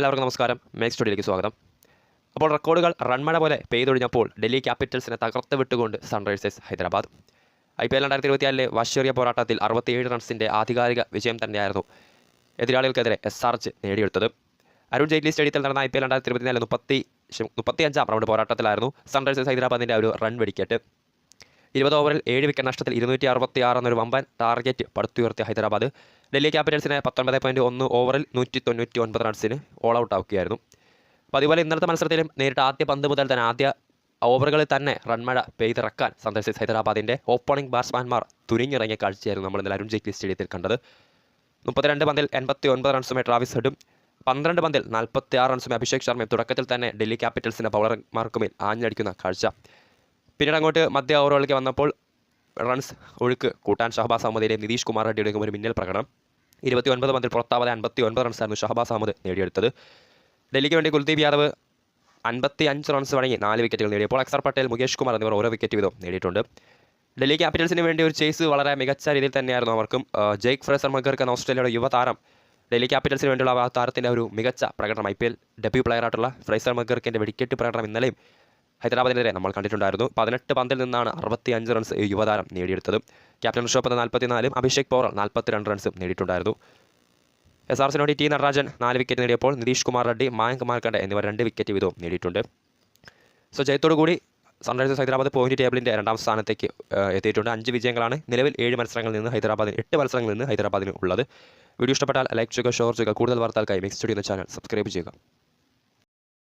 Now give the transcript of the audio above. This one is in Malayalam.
എല്ലാവർക്കും നമസ്കാരം. മേക്ക് സ്റ്റുഡിയോയിലേക്ക് സ്വാഗതം. അപ്പോൾ റെക്കോർഡുകൾ റൺമഴ പോലെ പെയ്തൊഴിഞ്ഞപ്പോൾ ഡൽഹി ക്യാപിറ്റൽസിനെ തകർത്ത് വിട്ടുകൊണ്ട് Sunrisers Hyderabad. I P L രണ്ടായിരത്തി ഇരുപത്തിയാലിലെ പോരാട്ടത്തിൽ അറുപത്തിയേഴ് റൺസിന്റെ ആധികാരിക വിജയം തന്നെയായിരുന്നു എതിരാളികൾക്കെതിരെ എസ് ആർ എച്ച് നേടിയെടുത്തത്. അരുൺ ജെയ്റ്റ്ലി സ്റ്റേഡിയത്തിൽ നടന്ന ഐ പി എൽ രണ്ടായിരത്തി ഇരുപത്തിനാല് മുപ്പത്തി മുപ്പത്തി അഞ്ചാം റൗണ്ട് പോരാട്ടത്തിലായിരുന്നു സൺറൈസേഴ്സ് ഹൈദരാബാദിന്റെ ഒരു റൺ വെടിക്കേറ്റ്. ഇരുപത് ഓവറിൽ ഏഴ് വിക്കറ്റ് നഷ്ടത്തിൽ ഇരുന്നൂറ്റി അറുപത്തി ആറ് എന്നൊരു വമ്പൻ ടാർഗറ്റ് പടുത്തുയർത്തിയ ഹൈദരാബാദ്. ഡൽഹി ക്യാപിറ്റൽസിനെ പത്തൊൻപത് പോയിന്റ് ഒന്ന് ഓവറിൽ നൂറ്റി തൊണ്ണൂറ്റി ഒൻപത് റൺസിന് ഓൾ ഔട്ട് ആക്കുകയായിരുന്നു. അപ്പോൾ അതുപോലെ ഇന്നത്തെ മത്സരത്തിലും നേരിട്ട് ആദ്യ പന്ത് മുതൽ തന്നെ ആദ്യ ഓവറുകളിൽ തന്നെ റൺമഴ പെയ്തിറക്കാൻ സന്ദർശിച്ച ഹൈദരാബാദിന്റെ ഓപ്പണിംഗ് ബാറ്റ്സ്മാൻമാർ തുനിഞ്ഞിറങ്ങിയ കാഴ്ചയായിരുന്നു നമ്മൾ ഇന്നലെ അരുൺ ജെയ്റ്റ്ലി സ്റ്റേഡിയത്തിൽ കണ്ടത്. മുപ്പത്തിരണ്ട് പന്തിൽ എൺപത്തി ഒൻപത് റൺസുമായി ട്രാവിസ് ഹെഡും പന്ത്രണ്ട് പന്തിൽ നാൽപ്പത്തി ആറ് റൺസുമായി അഭിഷേക് ശർമ്മയും തുടക്കത്തിൽ തന്നെ ഡൽഹി ക്യാപിറ്റൽസിന്റെ ബൗളർമാർക്കുമേൽ ആഞ്ഞടിക്കുന്ന കാഴ്ച. പിന്നീട് അങ്ങോട്ട് മധ്യ ഓവറുകളിലേക്ക് വന്നപ്പോൾ റൺസ് ഒഴുക്ക് കൂട്ടാൻ ഷഹബാസ് അഹമ്മദിലെ നിതീഷ് കുമാർ റെഡ്ഡിയുടെ ഒരു മിന്നൽ പ്രകടനം. ഇരുപത്തി ഒൻപത് പന്തിൽ പുറത്താവാതെ അൻപത്തി ഒൻപത് റൺസായിരുന്നു ഷഹബാസ് അഹമ്മദ് നേടിയെടുത്തത്. ഡൽഹിക്ക് വേണ്ടി കുൽദീപ് യാദവ് അൻപത്തി അഞ്ച് റൺസ് വഴങ്ങി നാല് വിക്കറ്റുകൾ നേടിയപ്പോൾ അക്സർ പട്ടേൽ മുകേഷ് കുമാർ എന്നിവർ ഓരോ വിക്കറ്റ് വീതം നേടിയിട്ടുണ്ട്. ഡൽഹി ക്യാപിറ്റൽസിന് വേണ്ടി ഒരു ചേസ് വളരെ മികച്ച രീതിയിൽ തന്നെയായിരുന്നു അവർക്കും ജെയ്ക്ക് ഫ്രേസർ മഗർക്ക് എന്ന ഓസ്ട്രേലിയയുടെ യുവതാരം ഡൽഹി ക്യാപിറ്റൽസിന് വേണ്ടിയുള്ള ആ താരത്തിന്റെ ഒരു മികച്ച പ്രകടനം. ഐ പി എൽ ഡെബ്യൂ പ്ലെയറായിട്ടുള്ള ഫ്രൈസർ മഗർക്കിന്റെ വെടിക്കെട്ട് പ്രകടനം ഇന്നലെയും ഹൈദരാബാദിനെതിരെ നമ്മൾ കണ്ടിട്ടുണ്ടായിരുന്നു. പതിനെട്ട് പന്തിൽ നിന്നാണ് അറുപത്തി അഞ്ച് റൺസ് യുവതാരം നേടിയെടുത്തത്. ക്യാപ്റ്റൻ ഋഷഭ് നാൽപ്പത്തിനാലും അഭിഷേക് പോറൽ നാൽപ്പത്തിരണ്ട് റൺസും നേടിയിട്ടുണ്ടായിരുന്നു. എസ് ആർ സിനോടി ടി നടരാജൻ നാല് വിക്കറ്റ് നേടിയപ്പോൾ നിതീഷ് കുമാർ റെഡ്ഡി മായങ്ക് മാർക്കണ്ട എന്നിവർ രണ്ട് വിക്കറ്റ് വീതവും നേടിയിട്ടുണ്ട്. സോ ജയത്തോടു കൂടി സൺറൈസേഴ്സ് ഹൈദരാബാദ് പോയിന്റ് ടേബിളിന്റെ രണ്ടാം സ്ഥാനത്തേക്ക് എത്തിയിട്ടുണ്ട്. അഞ്ച് വിജയങ്ങളാണ് നിലവിൽ ഏഴ് മത്സരങ്ങളിൽ നിന്ന് ഹൈദരാബാദിന് എട്ട് മത്സരങ്ങളിൽ നിന്ന് ഹൈദരാബാദിന് ഉള്ളത്. വീഡിയോ ഇഷ്ടപ്പെട്ടാൽ ലൈക്ക് ചെയ്യുക ഷെയർ ചെയ്യുക കൂടുതൽ വാർത്തകൾക്കായി മിക്സ് സ്റ്റുഡിയോ എന്ന ചാനൽ സബ്സ്ക്രൈബ് ചെയ്യുക.